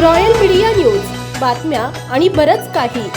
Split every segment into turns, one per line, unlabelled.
Royal media news. बातम्या आणि बरंच काही.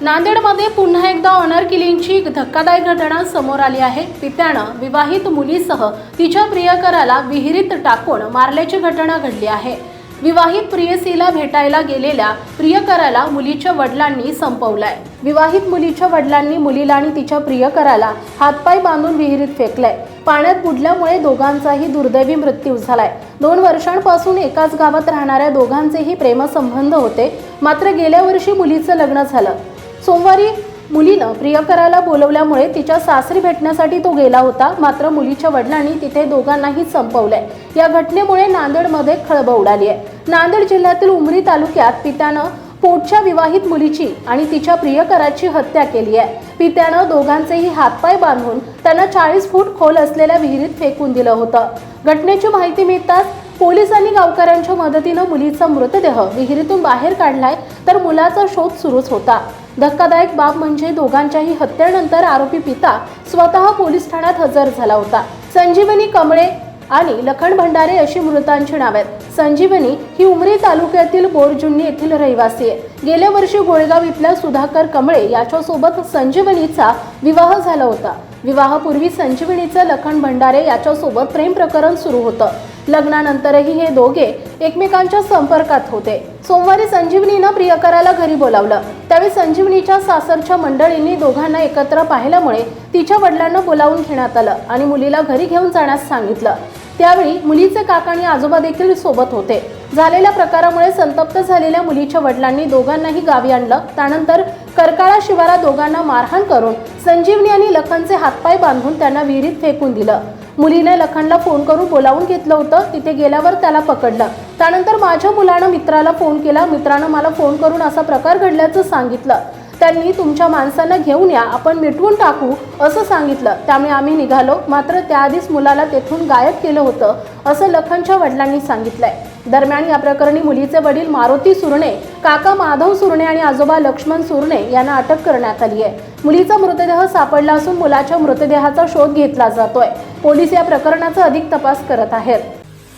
नांदेडमध्ये पुन्हा एकदा ऑनर किलिंगची धक्कादायक घटना समोर आली आहे. पित्यानं विवाहित मुलीसह तिच्या प्रियकराला विहिरीत टाकून मारल्याची घटना घडली आहे. विवाहित प्रियसीला भेटायला गेलेल्या प्रियकराला मुलीच्या वडिलांनी संपवलाय. विवाहित मुलीच्या वडिलांनी मुलीला आणि तिच्या प्रियकराला हातपाय बांधून विहिरीत फेकलाय. पाण्यात बुडल्यामुळे दोघांचाही दुर्दैवी मृत्यू झालाय. दोन वर्षांपासून एकाच गावात राहणाऱ्या दोघांचेही प्रेमसंबंध होते. मात्र गेल्या वर्षी मुलीचं लग्न झालं. सोमवारी मुलीनं प्रियकराला बोलवल्यामुळे तिच्या सासरी भेटण्यासाठी तो गेला होता. मात्र मुलीच्या वडिलांनी तिथे दोघांनाही संपवलंय. या घटनेमुळे नांदेडमध्ये खळबळ उडाली आहे नांदेड जिल्ह्यातील उमरी तालुक्यात पित्यानं पोटच्या विवाहित मुलीची आणि तिच्या प्रियकराची हत्या केली आहे. पित्यानं दोघांचेही हातपाय बांधून त्यांना चाळीस फूट खोल असलेल्या विहिरीत फेकून दिलं होतं. घटनेची माहिती मिळताच पोलिसांनी गावकऱ्यांच्या मदतीनं मुलीचा मृतदेह विहिरीतून बाहेर काढलाय तर मुलाचा शोध सुरूच होता. धक्कादायक बाब म्हणजे दोघांच्याही हत्येनंतर आरोपी पिता स्वतः पोलीस ठाण्यात हजर झाला होता. संजीवनी कमळे आणि लखन भंडारे अशी मृतांची नावे आहेत. संजीवनी ही उमरी तालुक्यातील बोरजुन्नी येथील रहिवासी आहे. गेल्या वर्षी गोळगाव इथल्या सुधाकर कमळे याच्यासोबत संजीवनीचा विवाह झाला होता. विवाहापूर्वी संजीवनीचं लखन भंडारे याच्यासोबत प्रेम प्रकरण सुरू होतं. लग्नानंतरही हे दोघे एकमेकांच्या संपर्कात होते. सोमवारी संजीवनीनं प्रियकराला घरी बोलावलं. त्यावेळी संजीवनीच्या सासरच्या मंडळींनी दोघांना एकत्र पाहिल्यामुळे तिच्या वडिलांना बोलावून घेण्यात आलं आणि मुलीला घरी घेऊन जाण्यास सांगितलं. त्यावेळी मुलीचे काका आणि आजोबा देखील सोबत होते. झालेल्या प्रकारामुळे संतप्त झालेल्या मुलीच्या वडिलांनी दोघांनाही गावी आणलं. त्यानंतर करकाळा शिवारात दोघांना मारहाण करून संजीवनी आणि लखनचे हातपाय बांधून त्यांना विहिरीत फेकून दिलं. मुलीने लखनला फोन करून बोलावून घेतलं होतं. तिथे गेल्यावर त्याला पकडलं. त्यानंतर माझ्या मुलानं मित्राला फोन केला. मित्रानं मला फोन करून असा प्रकार घडल्याचं सांगितलं. त्यांनी तुमच्या माणसांना घेऊन या आपण मिटवून टाकू असं सांगितलं. त्यामुळे आम्ही निघालो. मात्र त्याआधीच मुलाला तेथून गायब केलं होतं असं लखनच्या वडिलांनी सांगितलंय. दरम्यान या प्रकरणी मुलीचे वडील मारुती सुरणे काका माधव सुरणे आणि आजोबा लक्ष्मण सुरणे यांना अटक करण्यात आली आहे. मुलीचा मृतदेह सापडला असून मुलाच्या मृतदेहाचा शोध घेतला जातोय. पोलीस या प्रकरणाचा अधिक तपास करत आहेत.